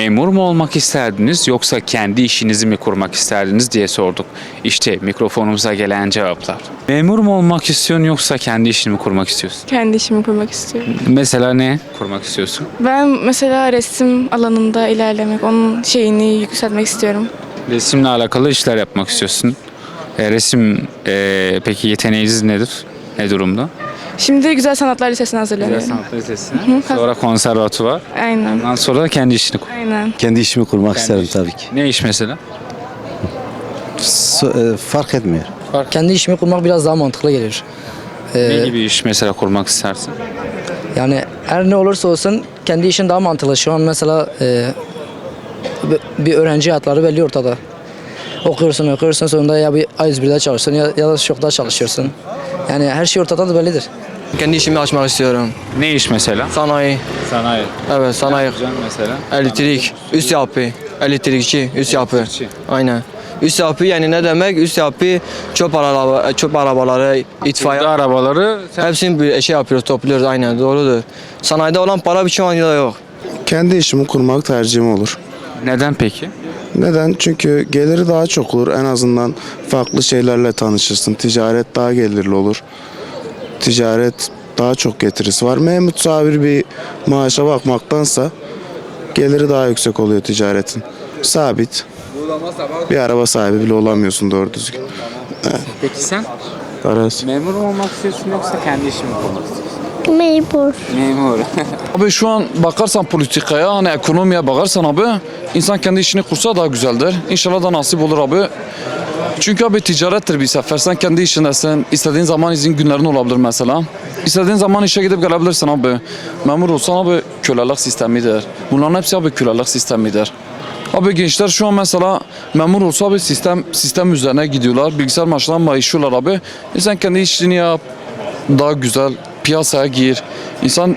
Memur mu olmak isterdiniz yoksa kendi işinizi mi kurmak isterdiniz diye sorduk. İşte mikrofonumuza gelen cevaplar. Memur mu olmak istiyorsun yoksa kendi işini mi kurmak istiyorsun? Kendi işimi kurmak istiyorum. Mesela ne kurmak istiyorsun? Ben mesela resim alanında ilerlemek, onun şeyini yükseltmek istiyorum. Resimle alakalı işler yapmak istiyorsun. E, resim e, peki yeteneğiniz nedir? Ne durumda? Şimdi Güzel Sanatlar Lisesi'ne Güzel hazırlanıyorum. Sanatlar Lisesi'ne. Sonra konservatuvar. Aynen. Ondan sonra da kendi işini kur. Aynen. Kendi işimi kurmak isterim tabii ki. Ne iş mesela? So- e, fark etmiyor. Kendi işimi kurmak biraz daha mantıklı gelir. ne gibi iş mesela kurmak istersin? Yani her ne olursa olsun kendi işin daha mantıklı. Şu an mesela e, bir- bir öğrenci hayatları belli ortada. Okuyorsun okuyorsun sonunda ya bir A101'de çalışıyorsun ya, ya da şokta çalışıyorsun. Yani her şey ortada da bellidir. Kendi işimi açmak istiyorum. Ne iş mesela? Sanayi. Sanayi. Evet sanayi. Can mesela. Elektrik. Üst yapı. Elektrikçi. Üst yapı. Elektrikçi. Aynen. Üst yapı yani ne demek? Üst yapı çöp, araba, çöp arabaları, itfaiye. Burada arabaları sen Hepsini bir şey yapıyoruz, topluyoruz aynen doğrudur. Sanayide olan para birçok anda yok. Kendi işimi kurmak tercihim olur. neden peki? Neden? Çünkü geliri daha çok olur. En azından farklı şeylerle tanışırsın. Ticaret daha gelirli olur. Ticaret daha çok getirisi var. Memur sabir bir maaşa bakmaktansa geliri daha yüksek oluyor ticaretin. Sabit. Bir araba sahibi bile olamıyorsun doğru düzgün. Peki sen? Parası. Memur mu olmak istiyorsun yoksa kendi işini mi kurmak istiyorsun? Memur. Memur. Abi şu an bakarsan politikaya hani ekonomiye bakarsan abi insan kendi işini kursa daha güzeldir. İnşallah da nasip olur abi. Çünkü abi ticarettir bir sefer. Sen kendi işindesin. istediğin zaman izin günlerin olabilir mesela. İstediğin zaman işe gidip gelebilirsin abi. Memur olsan abi kölelik sistemidir. Bunların hepsi abi kölelik sistemidir. Abi gençler şu an mesela memur olsa abi sistem sistem üzerine gidiyorlar. Bilgisayar başından maaşıyorlar abi. E sen kendi işini yap. Daha güzel piyasaya gir. İnsan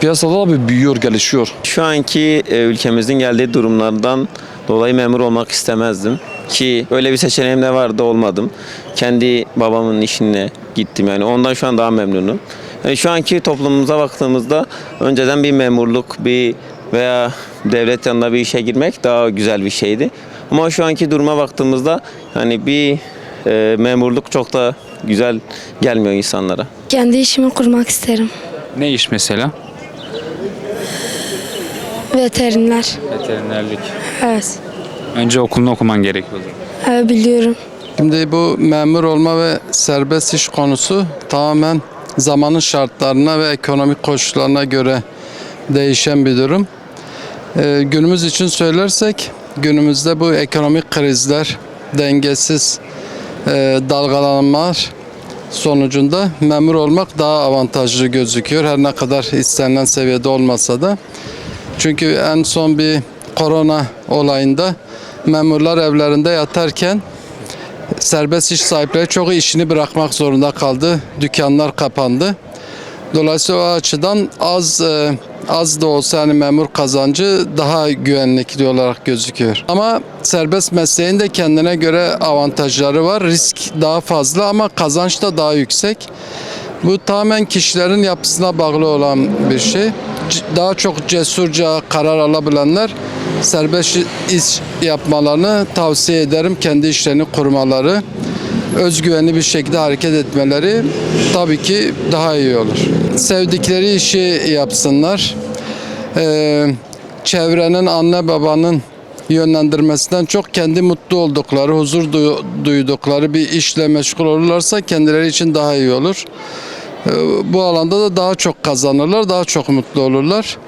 piyasada abi büyüyor, gelişiyor. Şu anki e, ülkemizin geldiği durumlardan dolayı memur olmak istemezdim. Ki öyle bir seçeneğim de vardı olmadım. Kendi babamın işine gittim yani ondan şu an daha memnunum. Yani şu anki toplumumuza baktığımızda önceden bir memurluk bir veya devlet yanında bir işe girmek daha güzel bir şeydi. Ama şu anki duruma baktığımızda hani bir e, memurluk çok da güzel gelmiyor insanlara. Kendi işimi kurmak isterim. ne iş mesela? Veteriner. Veterinerlik. Evet. Önce okulunu okuman gerekiyordu. Evet biliyorum. Şimdi bu memur olma ve serbest iş konusu tamamen zamanın şartlarına ve ekonomik koşullarına göre değişen bir durum. Ee, günümüz için söylersek günümüzde bu ekonomik krizler, dengesiz e, dalgalanmalar sonucunda memur olmak daha avantajlı gözüküyor. Her ne kadar istenilen seviyede olmasa da. Çünkü en son bir korona olayında memurlar evlerinde yatarken serbest iş sahipleri çok işini bırakmak zorunda kaldı. Dükkanlar kapandı. Dolayısıyla o açıdan az e, az da olsa yani memur kazancı daha güvenlikli olarak gözüküyor. Ama serbest mesleğin de kendine göre avantajları var. Risk daha fazla ama kazanç da daha yüksek. Bu tamamen kişilerin yapısına bağlı olan bir şey. Daha çok cesurca karar alabilenler serbest iş yapmalarını tavsiye ederim. Kendi işlerini kurmaları, özgüvenli bir şekilde hareket etmeleri tabii ki daha iyi olur. Sevdikleri işi yapsınlar. Ee, çevrenin, anne babanın yönlendirmesinden çok kendi mutlu oldukları, huzur duy- duydukları bir işle meşgul olurlarsa kendileri için daha iyi olur. Ee, Bu alanda da daha çok kazanırlar, daha çok mutlu olurlar.